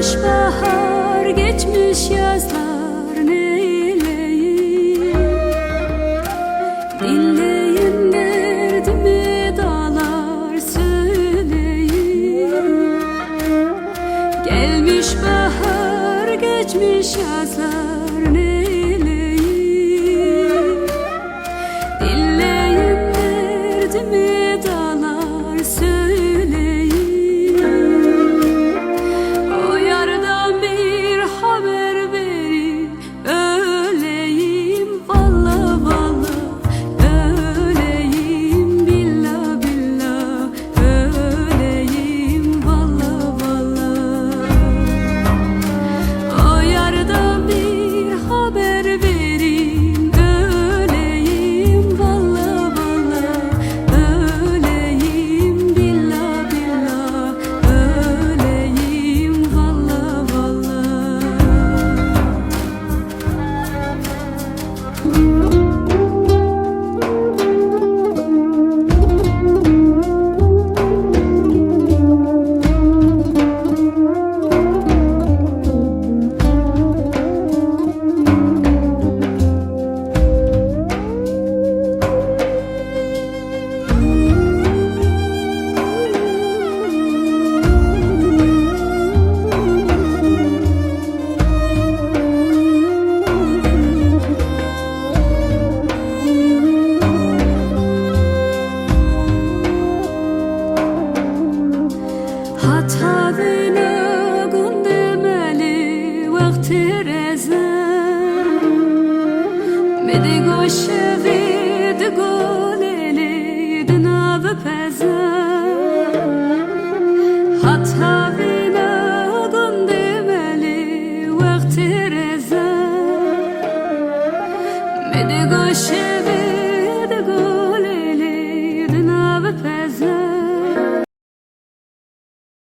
Olmuş bahar geçmiş yazlar neyleyim? Dinleyin derdimi dağlar söyleyin Gelmiş bahar geçmiş yazlar بدی گوش وید گولیلی دنا بپزم حتی وینا گنده ملی وقتی رزم بدی گوش وید